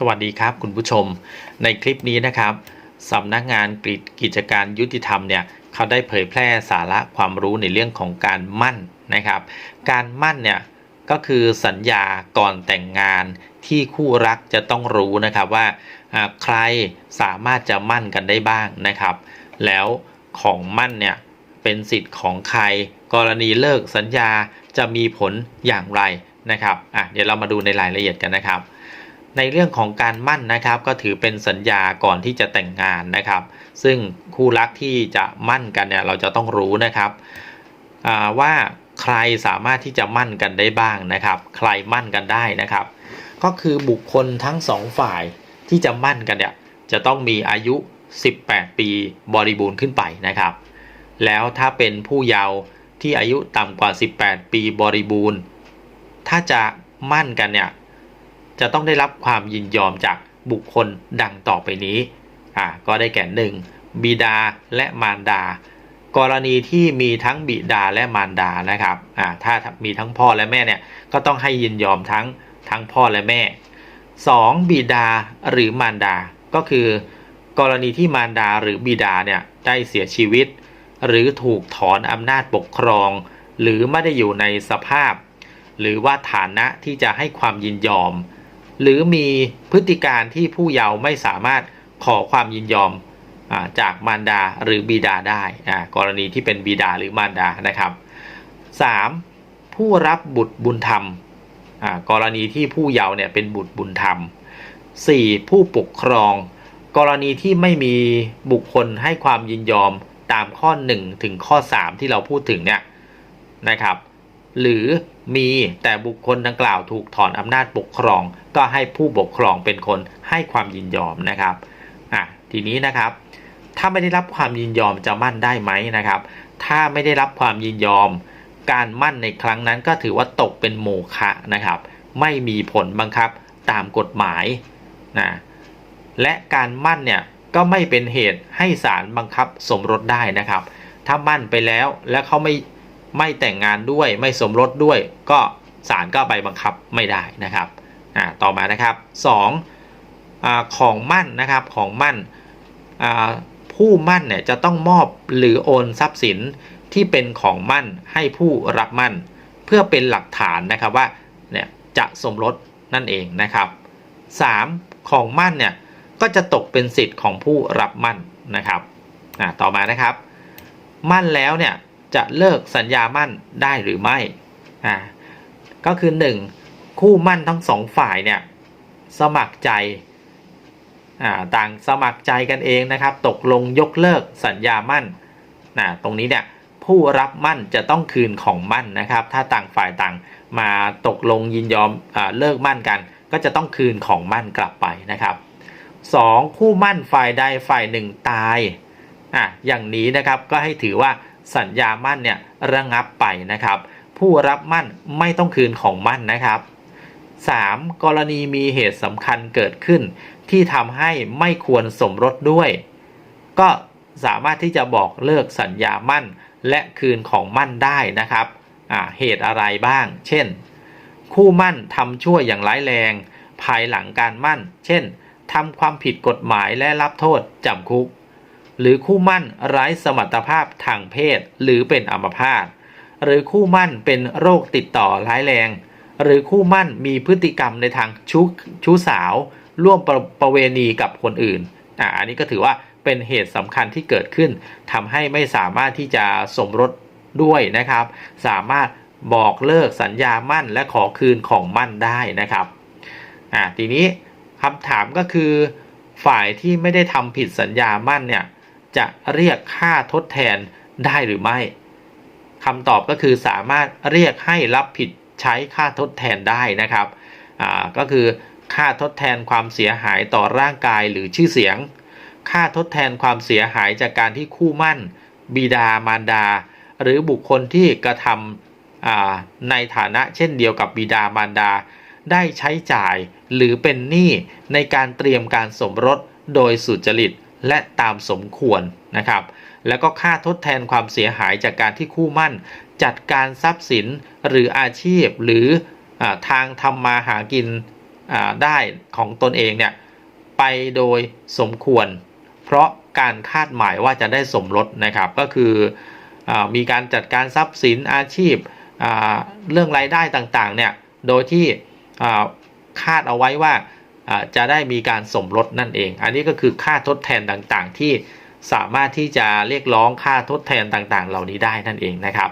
สวัสดีครับคุณผู้ชม ในคลิปนี้นะครับสำนักงานกิจกิจการยุติธรรมเนี่ยเขาได้เผยแพร่สาระความรู้ในเรื่องของการมั่นนะครับ การมั่นเนี่ยก็คือสัญญาก่อนแต่งงานที่คู่รักจะต้องรู้นะครับว่าอ่าใครสามารถจะมั่นกันได้บ้างนะครับ แล้วของมั่นเนี่ยเป็นสิทธิ์ของใคร กรณีเลิกสัญญาจะมีผลอย่างไรนะครับอะเดี๋ยวเรามาดูในรายละเอียดกันนะครับ ในเรื่องของการมั่นนะครับก็ถือเป็นสัญญาก่อนที่จะแต่งงานนะครับ ซึ่งคู่รักที่จะมั่นกันเนี่ยเราจะต้องรู้นะครับว่าใครสามารถที่จะมั่นกันได้บ้างนะครับ ใครมั่นกันได้นะครับ ก็คือบุคคลทั้งสองฝ่ายที่จะมั่นกันเนี่ยจะต้องมีอายุ 18 ปีบริบูรณ์ขึ้นไปนะครับ แล้วถ้าเป็นผู้เยาว์ที่อายุต่ำกว่า 18 ปีบริบูรณ์ ถ้าจะมั่นกันเนี่ย จะต้องได้รับความยินยอมจากบุคคลดังต่อไปนี้อ่าก็ได้แก่หนึ่งบิดาและมารดา กรณีที่มีทั้งบิดาและมารดานะครับอ่าถ้ามีทั้งพ่อและแม่เนี่ยก็ต้องให้ยินยอมทั้งทั้งพ่อและแม่ 2. บิดาหรือมารดา ก็คือ กรณีที่มารดาหรือบิดาเนี่ยได้เสียชีวิต หรือถูกถอนอำนาจปกครอง หรือไม่ได้อยู่ในสภาพ หรือว่าฐานะที่จะให้ความยินยอม หรือมีพฤติการที่ผู้เยาว์ไม่สามารถขอความยินยอมจากมารดาหรือบิดาได้กรณีที่เป็นบิดาหรือมารดานะครับ 3. ผู้รับบุตรบุญธรรมกรณีที่ผู้เยาว์เนี่ยเป็นบุตรบุญธรรม 4. ผู้ปกครอง กรณีที่ไม่มีบุคคลให้ความยินยอมตามข้อ 1 ถึงข้อ 3 ที่เราพูดถึงเนี่ยนะครับ หรือมีแต่บุคคลดังกล่าวถูกถอนอำนาจปกครอง ก็ให้ผู้ปกครองเป็นคนให้ความยินยอมนะครับอะทีนี้นะครับ ถ้าไม่ได้รับความยินยอมจะมั่นได้ไหมนะครับ ถ้าไม่ได้รับความยินยอม การมั่นในครั้งนั้นก็ถือว่าตกเป็นโมฆะนะครับ ไม่มีผลบังคับตามกฎหมายนะและการมั่นเนี่ยก็ไม่เป็นเหตุให้ศาลบังคับสมรสได้นะครับ ถ้ามั่นไปแล้วแล้วเขาไม่ ไม่แต่งงานด้วยไม่สมรสด้วยก็ศาลก็ไปบังคับไม่ได้นะครับอ่าต่อมานะครับสองอาของมั่นนะครับของมั่นอ่าผู้มั่นเนี่ยจะต้องมอบหรือโอนทรัพย์สินที่เป็นของมั่นให้ผู้รับมั่น เพื่อเป็นหลักฐานนะครับว่าเนี่ยจะสมรสนั่นเองนะครับ 3. ของมั่นเนี่ยก็จะตกเป็นสิทธิ์ของผู้รับมั่นนะครับอ่าต่อมานะครับ มั่นแล้วเนี่ย จะเลิกสัญญามั่นได้หรือไม่อ่าก็คือ 1. คู่มั่นทั้งสองฝ่ายเนี่ยสมัครใจอ่าต่างสมัครใจกันเองนะครับ ตกลงยกเลิกสัญญามั่นนะตรงนี้เนี่ยผู้รับมั่นจะต้องคืนของมั่นนะครับ ถ้าต่างฝ่ายต่างมาตกลงยินยอมอเลิกมั่นกัน ก็จะต้องคืนของมั่นกลับไปนะครับ 2. คู่มั่นฝ่ายใดฝ่ายหนึ่งตายอะอย่างนี้นะครับก็ให้ถือว่า สัญญามั่นเนี่ยระงับไปนะครับ ผู้รับมั่นไม่ต้องคืนของมั่นนะครับ 3. กรณีมีเหตุสำคัญเกิดขึ้น ที่ทำให้ไม่ควรสมรสด้วย ก็สามารถที่จะบอกเลิกสัญญามั่น และคืนของมั่นได้นะครับเหตุอะไรบ้าง เช่น คู่มั่นทำชั่วอย่างร้ายแรง ภายหลังการมั่น เช่นทำความผิดกฎหมายและรับโทษจำคุก หรือคู่มั่นไร้สมรรถภาพทางเพศ หรือเป็นอัมพาตหรือคู่มั่นเป็นโรคติดต่อร้ายแรง หรือคู่มั่นมีพฤติกรรมในทางชู้ชู้สาว ร่วมประประเวณีกับคนอื่นอ่าอันนี้ก็ถือว่าเป็นเหตุสำคัญที่เกิดขึ้นทำให้ไม่สามารถที่จะสมรสด้วยนะครับ สามารถบอกเลิกสัญญามั่นและขอคืนของมั่นได้นะครับอ่าทีนี้คำถามก็คือฝ่ายที่ไม่ได้ทำผิดสัญญามั่นเนี่ย จะเรียกค่าทดแทนได้หรือไม่คำตอบก็คือสามารถเรียกให้รับผิดใช้ค่าทดแทนได้นะครับก็คือค่าทดแทนความเสียหายต่อร่างกายหรือชื่อเสียง ค่าทดแทนความเสียหายจากการที่คู่มั่น บิดามารดา หรือบุคคลที่กระทำในฐานะเช่นเดียวกับบิดามารดา ได้ใช้จ่ายหรือเป็นหนี้ในการเตรียมการสมรสโดยสุจริต และตามสมควรนะครับ แล้วก็ค่าทดแทนความเสียหายจากการที่คู่มั่น จัดการทรัพย์สินหรืออาชีพหรืออทางทำมาหากินได้ของตนเองเนี่ยไปโดยสมควร เพราะการคาดหมายว่าจะได้สมรสนะครับก็คืออมีการจัดการทรัพย์สินอาชีพเรื่องรายได้ต่างๆเนี่ยโดยที่คาดเอาไว้ว่า จะได้มีการสมรสนั่นเอง อันนี้ก็คือค่าทดแทนต่างๆ ที่สามารถที่จะเรียกร้องค่าทดแทนต่างๆ เหล่านี้ได้นั่นเองนะครับ